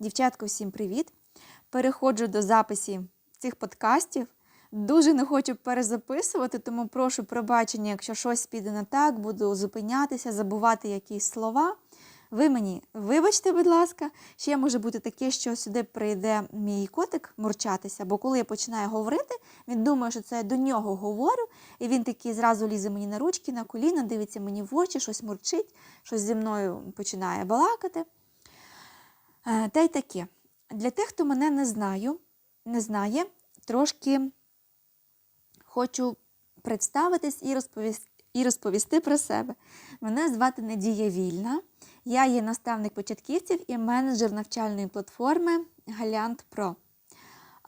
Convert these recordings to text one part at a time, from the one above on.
Дівчатко, всім привіт! Переходжу до записів цих подкастів. Дуже не хочу перезаписувати, тому прошу пробачення, якщо щось піде не так, буду зупинятися, забувати якісь слова. Ви мені вибачте, будь ласка, ще може бути таке, що сюди прийде мій котик мурчатися, бо коли я починаю говорити, він думає, що це я до нього говорю, і він такий зразу лізе мені на ручки, на коліна, дивиться мені в очі, щось мурчить, щось зі мною починає балакати. Е, Та й таке. Для тих, хто мене не знаю, не знає, трошки хочу представитись і розповісти, і розповісти про себе. Мене звати Надія Вільна. Я є наставник початківців і менеджер навчальної платформи Галянт Про.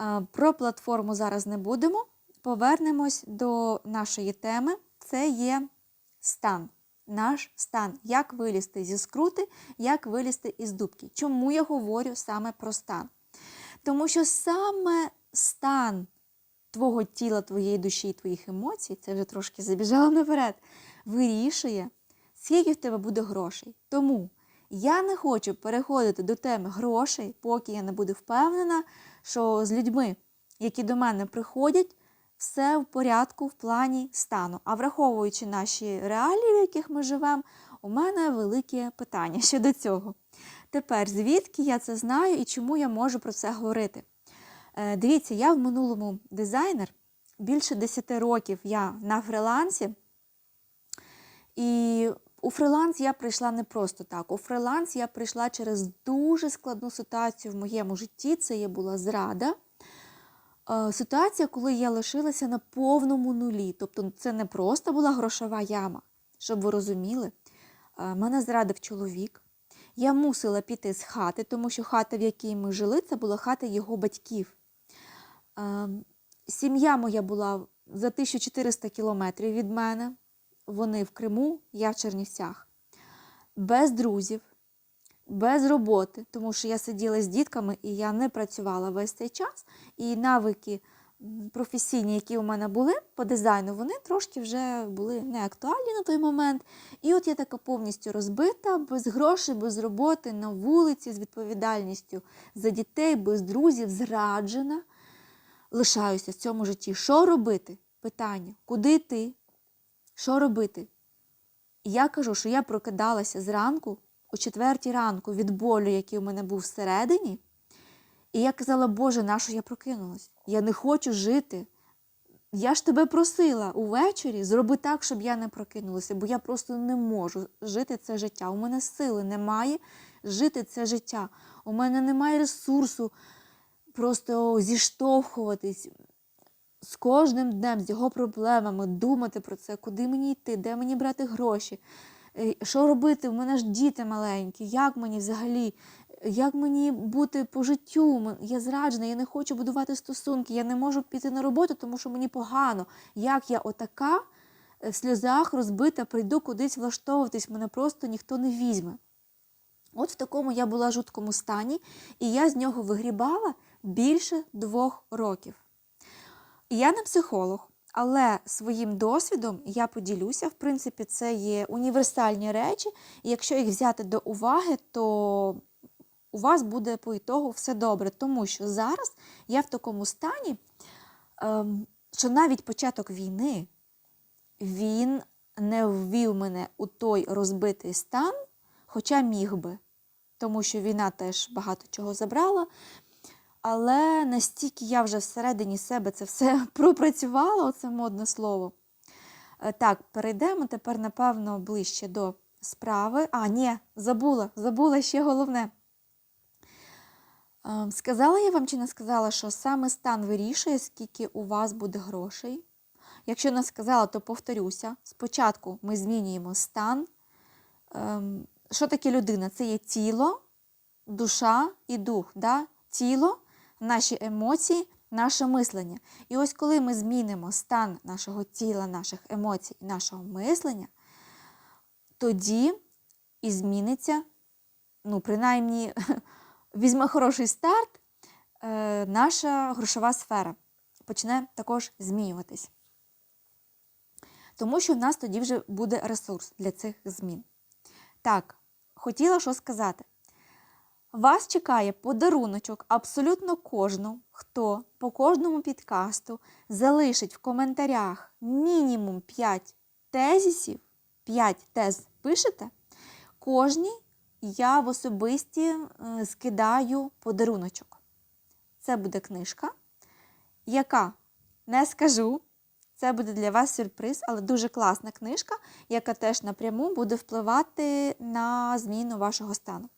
Е, Про платформу зараз не будемо. Повернемось до нашої теми. Це є стан. Наш стан, як вилізти зі скрути, як вилізти із дубки. Чому я говорю саме про стан? Тому що саме стан твого тіла, твоєї душі і твоїх емоцій, це вже трошки забіжало наперед, вирішує, скільки в тебе буде грошей. Тому я не хочу переходити до теми грошей, поки я не буду впевнена, що з людьми, які до мене приходять, все в порядку в плані стану. А враховуючи наші реалії, в яких ми живемо, у мене велике питання щодо цього. Тепер, звідки я це знаю і чому я можу про це говорити? Е, Дивіться, я в минулому дизайнер, більше 10 років я на фрилансі. І у фриланс я прийшла не просто так. У фриланс я прийшла через дуже складну ситуацію в моєму житті. Це є була зрада. Ситуація, коли я лишилася на повному нулі. Тобто це не просто була грошова яма, щоб ви розуміли. Мене зрадив чоловік. Я мусила піти з хати, тому що хата, в якій ми жили, це була хата його батьків. Сім'я моя була за 1400 кілометрів від мене. Вони в Криму, я в Чернівцях. Без друзів, без роботи, тому що я сиділа з дітками і я не працювала весь цей час. І навики професійні, які у мене були по дизайну, вони трошки вже були не актуальні на той момент. І от я така повністю розбита, без грошей, без роботи, на вулиці, з відповідальністю за дітей, без друзів, зраджена. Лишаюся в цьому житті. Що робити? Питання: куди йти? Що робити? І я кажу, що я прокидалася зранку, о четвертій ранку від болю, який у мене був всередині. І я казала, Боже, нащо я прокинулась? Я не хочу жити. Я ж тебе просила увечері, зроби так, щоб я не прокинулася, бо я просто не можу жити це життя. У мене сили немає жити це життя. У мене немає ресурсу просто зіштовхуватись з кожним днем, з його проблемами, думати про це, куди мені йти, де мені брати гроші, що робити? У мене ж діти маленькі, як мені взагалі, як мені бути по життю? Я зраджена, я не хочу будувати стосунки, я не можу піти на роботу, тому що мені погано. Як я отака е, в сльозах розбита, прийду кудись влаштовуватись, мене просто ніхто не візьме. От в такому я була жуткому стані, і я з нього вигрібала більше двох років. Я не психолог, але своїм досвідом я поділюся. В принципі, це є універсальні речі, і якщо їх взяти до уваги, то у вас буде по ітогу все добре. Тому що зараз я в такому стані, ем, що навіть початок війни він не ввів мене у той розбитий стан, хоча міг би, тому що війна теж багато чого забрала. Але настільки я вже всередині себе це все пропрацювала, оце модне слово. Е, Так, перейдемо тепер, напевно, ближче до справи. А, ні, забула, забула ще головне. Ем, Сказала я вам чи не сказала, що саме стан вирішує, скільки у вас буде грошей. Якщо не сказала, то повторюся. Спочатку ми змінюємо стан. Ем, Що таке людина? Це є тіло, душа і дух. Да? Тіло, наші емоції, наше мислення. І ось коли ми змінимо стан нашого тіла, наших емоцій нашого мислення, тоді і зміниться, ну, принаймні, візьме хороший старт, е, наша грошова сфера почне також змінюватись. Тому що в нас тоді вже буде ресурс для цих змін. Так, хотіла що сказати. Вас чекає подаруночок абсолютно кожну, хто по кожному підкасту залишить в коментарях мінімум 5 тезісів, 5 тез пишете, кожній я в особисті скидаю подаруночок. Це буде книжка, яка не скажу. Це буде для вас сюрприз, але дуже класна книжка, яка теж напряму буде впливати на зміну вашого стану.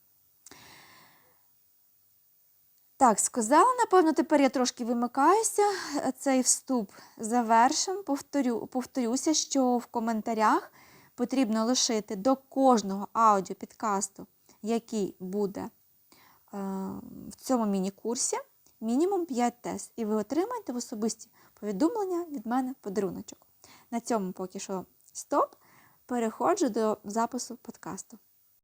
Так, сказала, напевно, тепер я трошки вимикаюся. Цей вступ завершим. Повторю, повторюся, що в коментарях потрібно лишити до кожного аудіопідкасту, який буде е, в цьому міні-курсі, мінімум 5 тез. І ви отримаєте в особисті повідомлення від мене подаруночок. На цьому поки що стоп. Переходжу до запису подкасту.